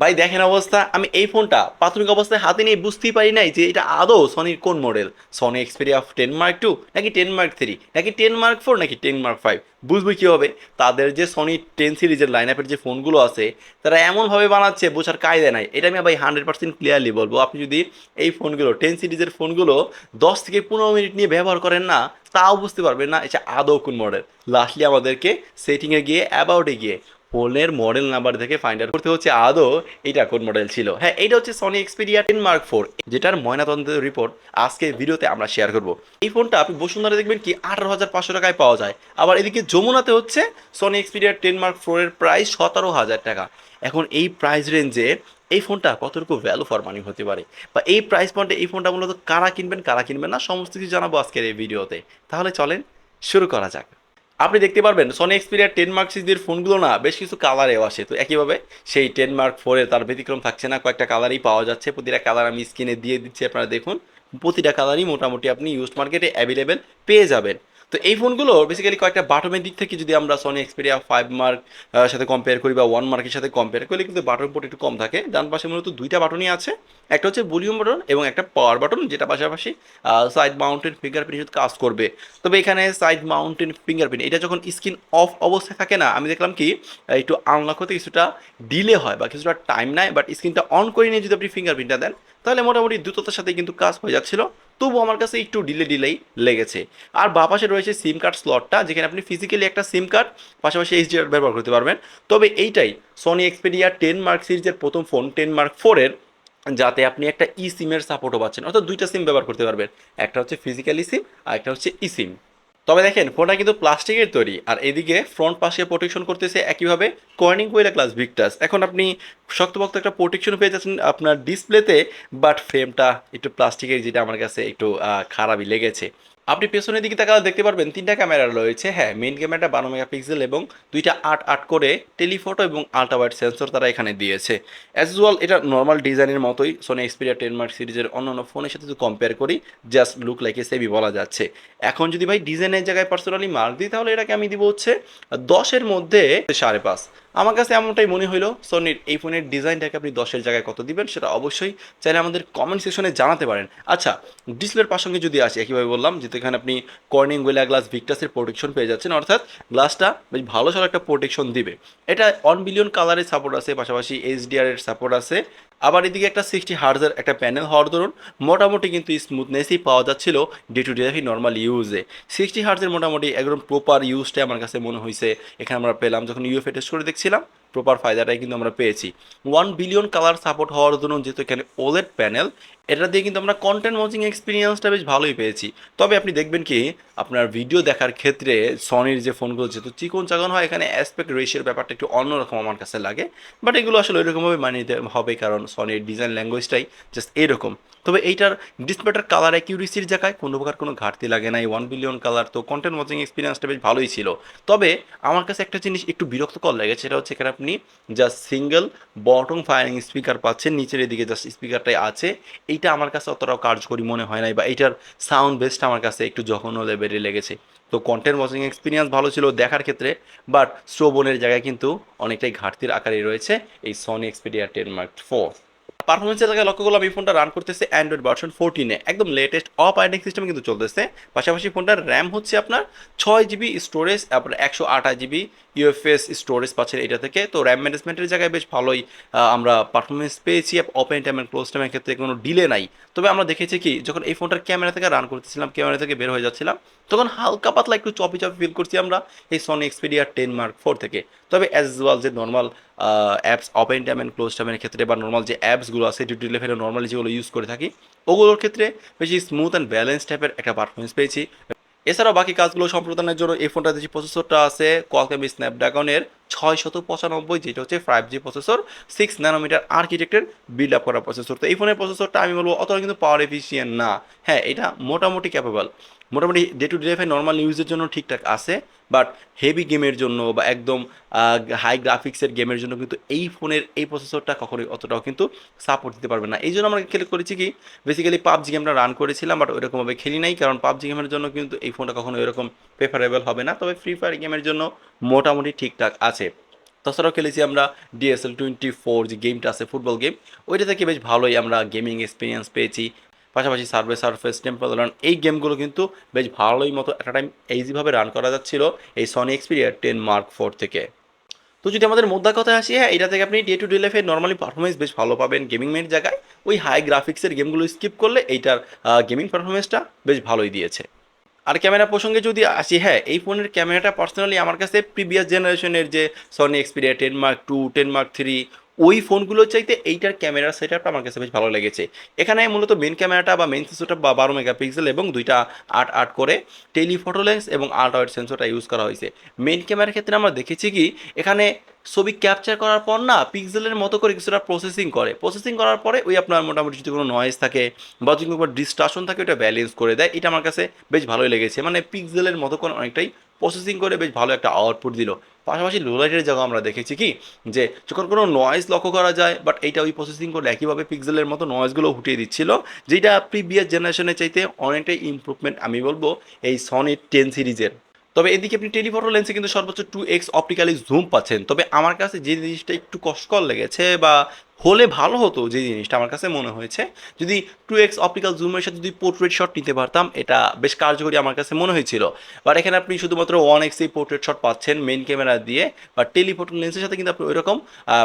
ভাই, দেখেন অবস্থা। আমি এই ফোনটা প্রাথমিক অবস্থায় হাতে নিয়ে বুঝতেই পারি নাই যে এটা আদৌ সনির কোন model Sony Xperia ten mark two নাকি টেন মার্ক থ্রি নাকি টেন মার্ক ফোর নাকি টেন মার্ক ফাইভ বুঝব কী হবে? তাদের যে সনি টেন সিরিজের লাইন আপের যে ফোনগুলো আছে, তারা এমনভাবে বানাচ্ছে, বোঝার কায়দা নাই। এটা আমি ভাই হান্ড্রেড পার্সেন্ট ক্লিয়ারলি বলব। আপনি যদি এই ফোনগুলো টেন সিরিজের ফোনগুলো দশ থেকে পনেরো মিনিট নিয়ে ব্যবহার করেন না, তাও বুঝতে পারবেন না এটা আদৌ কোন মডেল লাস্টলি আমাদেরকে সেটিংয়ে গিয়ে অ্যাবাউটে গিয়ে ফোনের মডেল নাম্বার থেকে ফাইন্ড আউট করতে হচ্ছে আদৌ এটা কোন মডেল ছিল। হ্যাঁ এটা হচ্ছে Sony Xperia ten mark four যেটার ময়নাতন্ত্রের রিপোর্ট আজকে ভিডিওতে আমরা শেয়ার করব। এই ফোনটা আপনি বসুন্ধরা দেখবেন কি আঠারো হাজার পাঁচশো টাকায় পাওয়া যায়। আবার এদিকে যমুনাতে হচ্ছে সনি এক্সপিরিয়া টেন মার্ক ফোরের প্রাইস সতেরো হাজার টাকা। এখন এই প্রাইস রেঞ্জে এই ফোনটা কতটুকু ভ্যালু ফর মানি হতে পারে? বা এই প্রাইস পয়েন্টে এই ফোনটা মূলত কারা কিনবেন কারা কিনবেন না, সমস্ত কিছু জানাব আজকের এই ভিডিওতে তাহলে চলেন শুরু করা যাক। আপনি দেখতে পারবেন সনি এক্সপিরিয়া টেন মার্ক সিরিজের ফোনগুলো না বেশ কিছু কালারেও আসে। তো একইভাবে সেই টেন মার্ক ফোরে তার ব্যতিক্রম থাকছে না, কয়েকটা কালারই পাওয়া যাচ্ছে, প্রতিটা কালার আমি স্ক্রিনে দিয়ে দিচ্ছি আপনারা দেখুন। প্রতিটা কালারই মোটামুটি আপনি ইউজ মার্কেটে অ্যাভেলেবেল পেয়ে যাবেন। তো এই ফোনগুলো বেসিক্যালি কয়েকটা বাটমের দিক থেকে যদি আমরা সনি এক্সপিরিয়া ফাইভ মার্ক সাথে কম্পেয়ার করি বা ওয়ান মার্কের সাথে কম্পেয়ার করলে কিন্তু বাটন পোর্ট একটু কম থাকে। ডান পাশে মূলত দুইটা বাটনই আছে। একটা হচ্ছে ভলিউম বাটন এবং একটা পাওয়ার বাটন যেটা পাশাপাশি সাইড মাউন্টেন ফিঙ্গারপ্রিন্ট কাজ করবে। তবে এখানে সাইড মাউন্টেন ফিঙ্গারপ্রিন্ট এটা যখন স্ক্রিন অফ অবস্থায় থাকে না, আমি দেখলাম কি একটু আনলক হতে কিছুটা ডিলে হয় বা কিছুটা টাইম নেয় বাট স্ক্রিনটা অন করে নিয়ে যদি আপনি ফিঙ্গারপ্রিন্টটা দেন, তাহলে মোটামুটি দ্রুততার সাথে কিন্তু কাজ হয়ে যাচ্ছিল। তবু আমার কাছে একটু ডিলে ডিলেই লেগেছে। আর বা পাশে রয়েছে সিম কার্ড স্লটটা যেখানে আপনি ফিজিক্যালি একটা সিম কার্ড পাশাপাশি এইচডিআর ব্যবহার করতে পারবেন। তবে এইটাই সনি এক্সপেরিয়া টেন মার্ক সিরিজের প্রথম ফোন টেন মার্ক ফোরের যাতে আপনি একটা ই সিমের সাপোর্টও পাচ্ছেন। অর্থাৎ দুইটা সিম ব্যবহার করতে পারবেন। একটা হচ্ছে ফিজিক্যালি সিম আর একটা হচ্ছে ই সিম তবে দেখেন, ফোনটা কিন্তু প্লাস্টিকের তৈরি। আর এদিকে ফ্রন্ট পাশে প্রোটেকশন করতেছে একইভাবে কর্নিং কোয়েলা ক্লাস ভিক্টাস এখন আপনি শক্তপোক্ত একটা প্রোটেকশন পেয়ে যাচ্ছেন আপনার ডিসপ্লেতে বাট ফ্রেমটা একটু প্লাস্টিকের, যেটা আমার কাছে একটু খারাপই লেগেছে। আপনি পেছনের দিকে তাকালে দেখতে পারবেন তিনটা ক্যামেরা রয়েছে। হ্যাঁ মেইন ক্যামেরাটা বারো মেগাপিক্সেল এবং দুইটা আট আট করে টেলিফটো এবং আল্ট্রাওয়াইড সেন্সর তারা এখানে দিয়েছে। অ্যাজ ওয়াল এটা নর্মাল ডিজাইনের মতোই সোনি এক্সপিরিয়া টেন মার্ক সিরিজের অন্যান্য ফোনের সাথে যদি কম্পেয়ার করি জাস্ট লুক লাইক সেবি বলা যাচ্ছে। এখন যদি ভাই ডিজাইনের জায়গায় পার্সোনালি মার্ক দিই, তাহলে এটাকে আমি দিব হচ্ছে দশের মধ্যে সাড়ে পাঁচ। আমার কাছে এমনটাই মনে হলো সোনির এই ফোনের ডিজাইনটাকে আপনি দশের জায়গায় কত দিবেন সেটা অবশ্যই চাইলে আমাদের কমেন্ট সেকশনে জানাতে পারেন। আচ্ছা ডিসপ্লের প্রসঙ্গে যদি আসি, একইভাবে বললাম যে এখানে আপনি কর্নিং গোয়েলা গ্লাস ভিক্টাসের প্রোটেকশন পেয়ে যাচ্ছেন, অর্থাৎ গ্লাসটা বেশ ভালো সব একটা প্রোটেকশন দিবে। এটা অন বিলিয়ন কালারের সাপোর্ট আছে, পাশাপাশি এইচডিআর এর সাপোর্ট আছে আবার এদিকে একটা সিক্সটি হার্জের একটা প্যানেল হওয়ার দরুন মোটামুটি কিন্তু স্মুথনেসই পাওয়া যাচ্ছিল ডে টু ডে নর্মাল ইউজে সিক্সটি হার্জের মোটামুটি একদম প্রপার ইউজটাই আমার কাছে মনে হয়েছে এখানে আমরা পেলাম, যখন ইউএফএ টেস্ট করে দেখছিলাম প্রপার ফায়দাটাই কিন্তু আমরা পেয়েছি। ওয়ান বিলিয়ন কালার সাপোর্ট হওয়ার জন্য যেহেতু এখানে ওলেড প্যানেল এটা দিয়ে কিন্তু আমরা কন্টেন্ট ওয়াচিং এক্সপিরিয়েন্সটা বেশ ভালোই পেয়েছি। তবে আপনি দেখবেন কি, আপনার ভিডিও দেখার ক্ষেত্রে সনির যে ফোনগুলো যেহেতু চিকন চাকন হয়, এখানে অ্যাসপেক্ট রেশিওর ব্যাপারটা একটু অন্যরকম আমার কাছে লাগে। বাট এগুলো আসলে ওইরকমভাবে মানিয়ে হবে, কারণ সনির ডিজাইন ল্যাঙ্গুয়েজটাই জাস্ট এরকম। তবে এইটার ডিসপ্লেটার কালার অ্যাকিউরেসির জায়গায় কোনো প্রকার কোনো ঘাটতি লাগে নাই ওয়ান বিলিয়ন কালার তো কন্টেন্ট ওয়াচিং এক্সপিরিয়েন্সটা বেশ ভালোই ছিল। তবে আমার কাছে একটা জিনিস একটু বিরক্তকর লেগেছে, সেটা হচ্ছে এখানে আপনি just single bottom firing speaker পাচ্ছেন, নিচের এদিকে জাস্ট স্পিকারটাই আছে। এইটা আমার কাছে অতটাও কার্যকরী মনে হয় নাই বা এইটার সাউন্ড বেসটা আমার কাছে একটু জঘন্য লেভেলে লেগেছে। তো কন্টেন্ট ওয়াচিং এক্সপিরিয়েন্স ভালো ছিল দেখার ক্ষেত্রে বাট শ্রবণের জায়গায় কিন্তু অনেকটাই ঘাটতির আকারে রয়েছে এই Sony Xperia ten mark four পারফরমেন্সের জায়গায় লক্ষ্য করলাম এই ফোনটা রান করতেছে অ্যান্ড্রয়েড ভার্সন ফোরটিনে একদম লেটেস্ট অপারেটিং সিস্টেম কিন্তু চলতেছে। পাশাপাশি ফোনটার র্যাম হচ্ছে আপনার ছয় জিবি স্টোরেজ আপনার একশো আঠাশ জিবি ইউএফএস স্টোরেজ পাচ্ছেন এটা থেকে। তো র্যাম ম্যানেজমেন্টের জায়গায় বেশ ভালোই আমরা পারফরমেন্স পেয়েছি। ওপেন টাইম ক্লোজ টাইমের ক্ষেত্রে কোনো ডিলে নাই। তবে আমরা দেখেছি কি, যখন এই ফোনটার ক্যামেরা থেকে রান করতেছিলাম ক্যামেরা থেকে বের হয়ে যাচ্ছিলাম, তখন হালকা পাতলা একটু চপি চপি ফিল করছি আমরা এই Sony Xperia ten mark four থেকে। তবে অ্যাজ ওয়াল যে normal apps open time close টাইমের ক্ষেত্রে বা নর্মাল যে অ্যাপসগুলো আছে ডিউটি লেভেলে নর্মালি যেগুলো ইউজ করে থাকি, ওগুলোর ক্ষেত্রে বেশি স্মুথ অ্যান্ড ব্যালেন্স টাইপের একটা পারফরমেন্স পেয়েছি। এছাড়াও বাকি কাজগুলো সম্প্রদানের জন্য এই ফোনটাতে যে প্রসেসরটা আছে কোয়ালকম স্ন্যাপড্রাগনের ছয় শত পঁচানব্বই, যেটা হচ্ছে five G processor six nanometer আর্কিটেক্টের build up করা প্রসেসর তো এই ফোনের প্রসেসরটা আমি বলব অতটা কিন্তু পাওয়ার এফিসিয়েন্ট না। হ্যাঁ এটা মোটামুটি ক্যাপেবল মোটামুটি ডে টু ডে নর্মাল ইউজের জন্য ঠিকঠাক আছে বাট হেভি গেমের জন্য বা একদম হাই গ্রাফিক্সের গেমের জন্য কিন্তু এই ফোনের এই প্রসেসরটা কখনোই অতটাও কিন্তু সাপোর্ট দিতে পারবে না। এই জন্য আমরা খেলে করেছি কি বেসিক্যালি পাবজি গেমটা রান করেছিলাম বাট ওইরকমভাবে খেলি নাই, কারণ পাবজি গেমের জন্য কিন্তু এই ফোনটা কখনো এরকম প্রেফারেবল হবে না। তবে ফ্রি ফায়ার গেমের জন্য মোটামুটি ঠিকঠাক আছে। তাছাড়াও খেলেছি আমরা ডিএসএল টোয়েন্টি ফোর যে গেমটা আছে ফুটবল গেম ওইটা থেকে বেশ ভালোই আমরা গেমিং এক্সপিরিয়েন্স পেয়েছি। পাশাপাশি সার্ভে সার্ফেস টেম্পল রান এই গেমগুলো কিন্তু বেশ ভালোই মতো একটা টাইম ইজিভাবে রান করা যাচ্ছিল এই সনি এক্সপিরিয়ার টেন মার্ক ফোর থেকে। তো যদি আমাদের মোদ্দা কথায় আসি হ্যাঁ এটা থেকে আপনি ডে টু ডে লাইফে নর্মালি পারফরমেন্স বেশ ভালো পাবেন গেমিং মেয়ের জায়গায়। ওই হাই গ্রাফিক্সের গেমগুলো স্কিপ করলে এইটার গেমিং পারফরমেন্সটা বেশ ভালোই দিয়েছে। আর ক্যামেরা প্রসঙ্গে যদি আসি হ্যাঁ এই ফোনের ক্যামেরাটা পার্সোনালি আমার কাছে প্রিভিয়াস জেনারেশনের যে Sony Xperia ten mark two ten mark three ওই ফোনগুলোর চাইতে এইটার ক্যামেরার সেট আপটা আমার কাছে বেশ ভালো লেগেছে। এখানে মূলত মেন ক্যামেরাটা বা মেন সেন্সরটা বা বারো মেগাপিক্সেল এবং দুইটা আট আট করে টেলিফটো লেন্স এবং আল্ট্রাওয়েড সেন্সরটা ইউজ করা হয়েছে। মেন ক্যামেরার ক্ষেত্রে আমরা দেখেছি কি, এখানে ছবি ক্যাপচার করার পর না পিক্সেলের মতো করে কিছুটা প্রসেসিং করে। প্রসেসিং করার পরে ওই আপনার মোটামুটি যদি কোনো নয়েজ থাকে বা যদি কোনো ডিস্ট্রাকশন থাকে ওটা ব্যালেন্স করে দেয়। এটা আমার কাছে বেশ ভালোই লেগেছে। মানে পিক্সেলের মতো করে অনেকটাই প্রসেসিং করে বেশ ভালো একটা আউটপুট দিল। পাশাপাশি লোলাইটের জায়গা আমরা দেখেছি কি, যে যখন কোনো নয়েজ লক্ষ্য করা যায় বাট এইটা ওই প্রসেসিং করে একইভাবে পিক্সেলের মতো নয়েজগুলো উঠিয়ে দিচ্ছিল, যেটা প্রিভিয়াস জেনারেশনের চাইতে অনেকটাই ইমপ্রুভমেন্ট আমি বলব এই সনি টেন সিরিজের। তবে এদিকে আপনি টেলিফটো লেন্সে কিন্তু সর্বোচ্চ টু এক্স অপটিক্যালি জুম পাচ্ছেন। তবে আমার কাছে যে জিনিসটা একটু কষ্টকর লেগেছে বা হলে ভালো হতো যে জিনিসটা আমার কাছে মনে হয়েছে। যদি টু এক্স অপটিক্যাল জুমের সাথে যদি পোর্ট্রেট শট নিতে পারতাম, এটা বেশ কার্যকরী আমার কাছে মনে হয়েছিল। বাট এখানে আপনি শুধুমাত্র ওয়ান এক্স এই পোর্ট্রেট শট পাচ্ছেন মেন ক্যামেরা দিয়ে বা টেলিফটো লেন্সের সাথে কিন্তু আপনি ওইরকম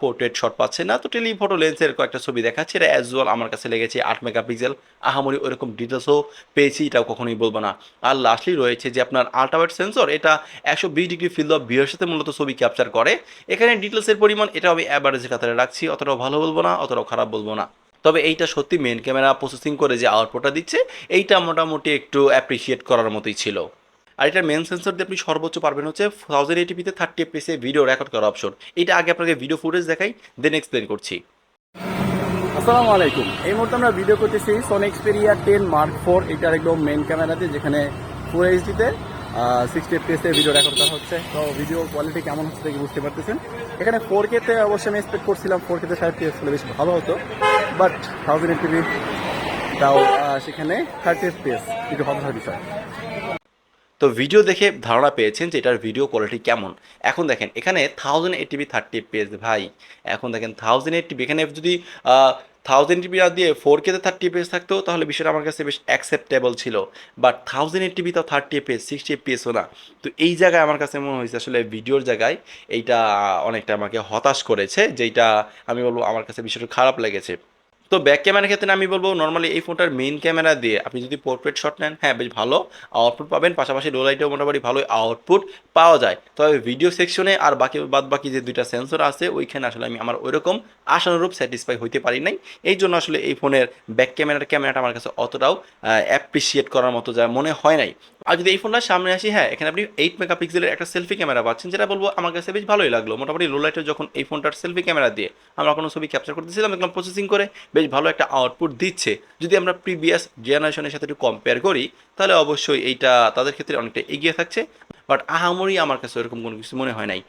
পোর্ট্রেট শট পাচ্ছেন না। তো টেলিফটো লেন্সের কয়েকটা ছবি দেখাচ্ছে, এটা অ্যাজ ওয়েল আমার কাছে লেগেছে আট মেগাপিক্সেল আহামরি ওইরকম ডিটেলসও পেয়েছি, এটাও কখনোই বলব না। আর লাস্টলি রয়েছে যে আপনার আল্ট্রাওয়েড সেন্সর এটা একশো বিশ ডিগ্রি ফিল্ড অফ ভিউয়ের সাথে মূলত ছবি ক্যাপচার করে। এখানে ডিটেলসের পরিমাণ এটা আমি অ্যাভারেজের কাতারে রাখছি, অতটাও ভালো বলব না, অতটাও খারাপ বলব না। তবে এইটা সত্যি মেন ক্যামেরা প্রসেসিং করে যে আউটপুটটা দিচ্ছে, এইটা মোটামুটি একটু অ্যাপ্রিসিয়েট করার মতোই ছিল। আর এটা মেন সেন্সর দিয়ে আপনি সর্বোচ্চ পারবেন হচ্ছে থাউজেন্ড এইটিপিতে থার্টি এফপিসে ভিডিও রেকর্ড করার অপশন এটা আগে আপনাকে ভিডিও ফুটেজ দেখাই দেন এক্সপ্লেন করছি। আসসালামু আলাইকুম। এই মুহূর্তে আমরা ভিডিও করতেছি Sony Xperia ten mark four এটার একদম মেন ক্যামেরাতে যেখানে ফুল এইচডিতে সিক্সটি এফপিএসে ভিডিও রেকর্ড করা হচ্ছে। তো ভিডিও কোয়ালিটি কেমন হচ্ছে দেখে বুঝতে পারতেছেন। এখানে ফোর কেতে অবশ্যই আমি এক্সপেক্ট করছিলাম ফোর কেতে ফাইভ এফপিএস হলে বেশ ভালো হতো। বাট থাউজেন্ড এটিভি তাও সেখানে থার্টি এফপিএস একটু হতাশার বিষয়। তো ভিডিও দেখে ধারণা পেয়েছেন যে এটার ভিডিও কোয়ালিটি কেমন। এখন দেখেন, এখানে থাউজেন্ড এইটিভি থার্টি পেজ ভাই। এখন দেখেন থাউজেন্ড এইটিভি এখানে যদি থাউজেন্ড টিভি না দিয়ে ফোর কেতে থার্টি পেজ থাকতো, তাহলে বিষয়টা আমার কাছে বেশ অ্যাকসেপ্টেবল ছিল। বাট থাউজেন্ড এইটিভি তাও থার্টি পেজ সিক্সটি পেজও না। তো এই জায়গায় আমার কাছে মনে হয়েছে আসলে ভিডিওর জায়গায় এইটা অনেকটা আমাকে হতাশ করেছে যেটা আমি বলব আমার কাছে বিষয়টা খারাপ লেগেছে। তো ব্যাক ক্যামেরার ক্ষেত্রে আমি বলব নর্মালি এই ফোনটার মেইন ক্যামেরা দিয়ে আপনি যদি পোর্ট্রেট শট নেন হ্যাঁ বেশ ভালো আউটপুট পাবেন। পাশাপাশি লো লাইটেও মোটামুটি ভালো আউটপুট পাওয়া যায়। তবে ভিডিও সেকশনে আর বাকি বাদ বাকি যে দুইটা সেন্সর আছে, ওইখানে আসলে আমি আমার ওইরকম আশানুরূপ স্যাটিসফাই হইতে পারি নাই। এই জন্য আসলে এই ফোনের ব্যাক ক্যামেরার ক্যামেরাটা আমার কাছে অতটাও অ্যাপ্রিসিয়েট করার মতো যা মনে হয় নাই। আর যদি এই ফোনটার সামনে আসি হ্যাঁ এখানে আপনি এইট মেগাপিক্সেলের একটা সেলফি ক্যামেরা পাচ্ছেন, যেটা বলব আমার কাছে বেশ ভালোই লাগল। মোটামুটি লো লাইটে যখন এই ফোনটার সেলফি ক্যামেরা দিয়ে আমরা কোনো ছবি ক্যাপচার করতেছিলাম, দেখলাম প্রসেসিং করে বেশ ভালো একটা আউটপুট দিচ্ছে। যদি আমরা প্রিভিয়াস জেনারেশনের সাথে একটু কম্পেয়ার করি, তাহলে অবশ্যই এইটা তাদের ক্ষেত্রে অনেকটা এগিয়ে থাকছে। বাট আহামরি আমার কাছে ওরকম কোনো কিছু মনে হয় নাই।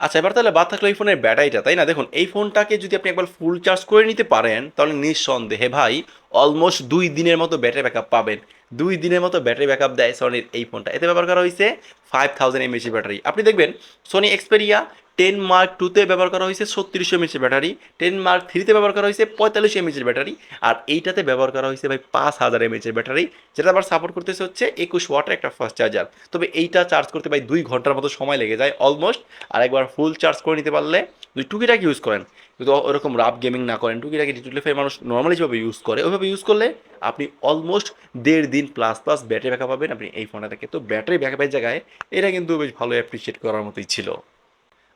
আচ্ছা এবার তাহলে বাদ থাকল এই ফোনের ব্যাটারিটা, তাই না? দেখুন, এই ফোনটাকে যদি আপনি একবার ফুল চার্জ করে নিতে পারেন, তাহলে নিঃসন্দেহে ভাই অলমোস্ট দুই দিনের মতো ব্যাটারি ব্যাকআপ পাবেন। দুই দিনের মতো ব্যাটারি ব্যাকআপ দেয় সনির এই ফোনটা। এতে ব্যবহার করা হয়েছে ফাইভ থাউজেন্ড এমএসি ব্যাটারি আপনি দেখবেন সোনি এক্সপেরিয়া টেন মার্ক টুতে ব্যবহার করা হয়েছে ছত্রিশশো এমএচের ব্যাটারি, টেন মার্ক থ্রিতে ব্যবহার করা হয়েছে পঁয়তাল্লিশশো এমএচের ব্যাটারি, আর এইটাতে ব্যবহার করা হয়েছে ভাই পাঁচ হাজার এমএচের ব্যাটারি, যেটা আবার সাপোর্ট করতেছে হচ্ছে একুশ ওয়াটের একটা ফাস্ট চার্জার তবে এইটা চার্জ করতে ভাই দুই ঘণ্টার মতো সময় লেগে যায় অলমোস্ট আর একবার ফুল চার্জ করে নিতে পারলে যদি টুকিটাকি ইউজ করেন কিন্তু ওরকম রাফ গেমিং না করেন, টুকিটাকি ডিজিটাল মানুষ নর্মালি যেভাবে ইউজ করে, ওইভাবে ইউজ করলে আপনি অলমোস্ট দেড় দিন প্লাস প্লাস ব্যাটারি ব্যাকআপ পাবেন আপনি এই ফোনটা থেকে তো ব্যাটারি ব্যাকআপের জায়গায় এটা কিন্তু বেশ ভালো অ্যাপ্রিসিয়েট করার মতোই ছিল।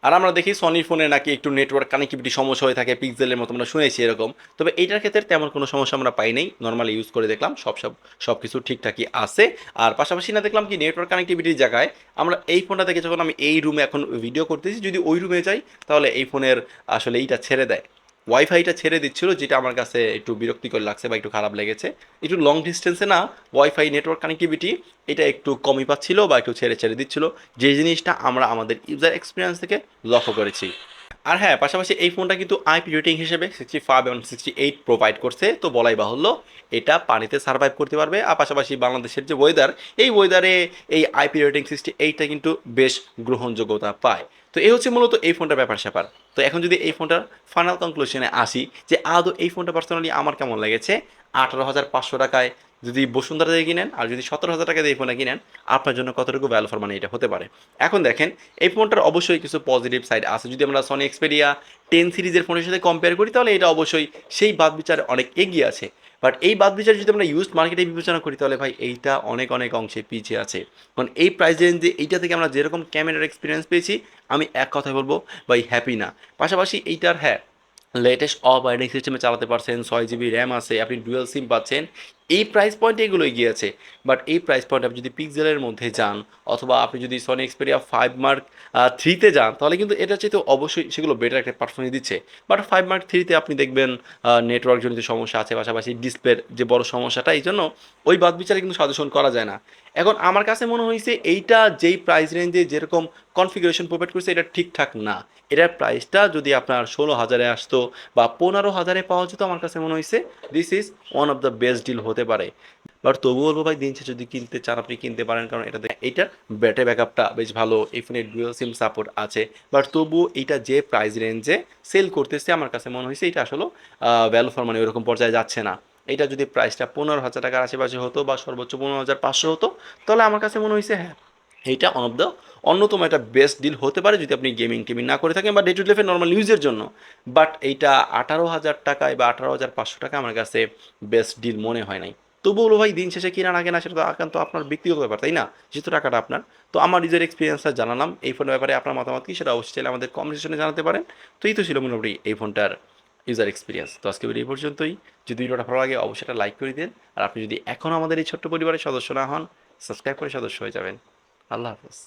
আর আমরা দেখি সনি ফোনে নাকি একটু নেটওয়ার্ক কানেক্টিভিটি সমস্যা হয়ে থাকে পিক্সেলের মতো আমরা শুনেছি এরকম। তবে এইটার ক্ষেত্রে তেমন কোনো সমস্যা আমরা পাই নাই। নর্মালি ইউজ করে দেখলাম, সব সব সব কিছু ঠিকঠাকই আছে। আর পাশাপাশি না দেখলাম কি নেটওয়ার্ক কানেক্টিভিটির জায়গায় আমরা এই ফোনটা দেখে যখন আমি এই রুমে এখন ভিডিও করতেছি, যদি ওই রুমে যাই, তাহলে এই ফোনের আসলে এইটা ছেড়ে দেয়। ওয়াইফাইটা ছেড়ে দিচ্ছিল, যেটা আমার কাছে একটু বিরক্তিকর লাগছে বা একটু খারাপ লেগেছে। একটু লং ডিস্টেন্সে না ওয়াইফাই নেটওয়ার্ক কানেক্টিভিটি এটা একটু কমই পাচ্ছিল বা একটু ছেড়ে ছেড়ে দিচ্ছিল। যে জিনিসটা আমরা আমাদের ইউজার এক্সপিরিয়েন্স থেকে লক্ষ্য করেছি। আর হ্যাঁ পাশাপাশি এই ফোনটা কিন্তু আইপি রেটিং হিসেবে সিক্সটি ফাইভ এবং সিক্সটি এইট প্রোভাইড করছে। তো বলাই বাহুল্য, এটা পানিতে সার্ভাইভ করতে পারবে। আর পাশাপাশি বাংলাদেশের যে ওয়েদার এই ওয়েদারে এই আইপি রেটিং সিক্সটি এইটটা কিন্তু বেশ গ্রহণযোগ্যতা পায়। তো এই হচ্ছে মূলত এই ফোনটার ব্যাপার স্যাপার। তো এখন যদি এই ফোনটার ফাইনাল কনক্লুশনে আসি যে আদৌ এই ফোনটা পার্সোনালি আমার কেমন লেগেছে, আঠারো হাজার পাঁচশো টাকায় যদি বসুন্ধরা দিয়ে কিনেন আর যদি সতেরো হাজার টাকা দিয়ে ফোনটা কিনেন, আপনার জন্য কতটুকু ভ্যালু ফর মানি এটা হতে পারে। এখন দেখেন, এই ফোনটার অবশ্যই কিছু পজিটিভ সাইড আছে। যদি আমরা সনি এক্সপেরিয়া টেন সিরিজের ফোনের সাথে কম্পেয়ার করি, তাহলে এটা অবশ্যই সেই বাদ বিচারে অনেক এগিয়ে আছে। বাট এই বাদ বিচার যদি আমরা ইউজ মার্কেটে বিবেচনা করি, তাহলে ভাই এইটা অনেক অনেক অংশে পিছিয়ে আছে। কারণ এই প্রাইস রেঞ্জে এইটা থেকে আমরা যেরকম ক্যামেরার এক্সপিরিয়েন্স পেয়েছি, আমি এক কথা বলব, ভাই হ্যাপি না। পাশাপাশি এইটার হ্যাঁ লেটেস্ট অপারেটিং সিস্টেমে চালাতে পারছেন, ছয় জিবি র্যাম আছে, আপনি ডুয়েল সিম পাচ্ছেন। এই প্রাইস পয়েন্টে এগুলো এগিয়ে আছে বাট এই প্রাইস পয়েন্ট আপনি যদি পিক্সেলের মধ্যে যান, অথবা আপনি যদি সনি এক্সপেরিয়া ফাইভ মার্ক থ্রিতে যান, তাহলে কিন্তু এটা চাইতে অবশ্যই সেগুলো বেটার একটা পারফরমেন্স দিচ্ছে। বাট ফাইভ মার্ক থ্রিতে আপনি দেখবেন নেটওয়ার্ক জনিত সমস্যা আছে, পাশাপাশি ডিসপ্লের যে বড় সমস্যাটা, এই জন্য ওই বাদ বিচারে কিন্তু সাজেশন করা যায় না। এখন আমার কাছে মনে হয়েছে এইটা যেই প্রাইস রেঞ্জে যেরকম কনফিগারেশন প্রোভাইড করছে, এটা ঠিকঠাক না। এটার প্রাইসটা যদি আপনার ষোলো হাজারে আসতো বা পনেরো হাজারে পাওয়া যেত, আমার কাছে মনে হয়েছে this is one of the best deal হতে পারে। বাট তবু বলব ভাই, দিন শেষে যদি কিনতে চান, আপনি কিনতে পারেন। কারণ এটাতে এইটার ব্যাটারি ব্যাকআপটা বেশ ভালো। এই ফোনে ডুয়েল সিম সাপোর্ট আছে। বাট তবু এটা যে প্রাইস রেঞ্জে সেল করতেছে, আমার কাছে মনে হয়েছে এটা আসলে ভ্যালু ফর মানে ওরকম পর্যায়ে যাচ্ছে না। এটা যদি প্রাইসটা পনেরো হাজার টাকার আশেপাশে হতো বা সর্বোচ্চ পনেরো হাজার পাঁচশো হতো, তাহলে আমার কাছে মনে হয়েছে হ্যাঁ এইটা অন অফ দ্য অন্যতম একটা বেস্ট ডিল হতে পারে যদি আপনি গেমিং টেমিং না করে থাকেন বা ডে টু লাইফে নর্মাল ইউজের জন্য। বাট এইটা আঠারো হাজার টাকায় বা আঠারো হাজার পাঁচশো টাকা আমার কাছে বেস্ট ডিল মনে হয় নাই। তবু বলো ভাই, দিন শেষে কিনা না কেনা সেটা তো একান্ত আপনার ব্যক্তিগত ব্যাপার, তাই না? যেহেতু টাকাটা আপনার। তো আমার নিজের এক্সপিরিয়েন্সটা জানালাম। এই ফোনের ব্যাপারে আপনার মতামত কি সেটা অবশ্যই আমাদের কমেন্ট জানাতে পারেন। তো এই তো ছিল মোটামুটি এই ফোনটার ইউজার এক্সপিরিয়েন্স তো আজকে এই পর্যন্তই। যদি ভিডিওটা ভালো লাগে, অবশ্যই একটা লাইক করে দিন। আর আপনি যদি এখনও আমাদের এই ছোট্ট পরিবারের সদস্য না হন সাবস্ক্রাইব করে সদস্য হয়ে যাবেন। আল্লাহ হাফেজ।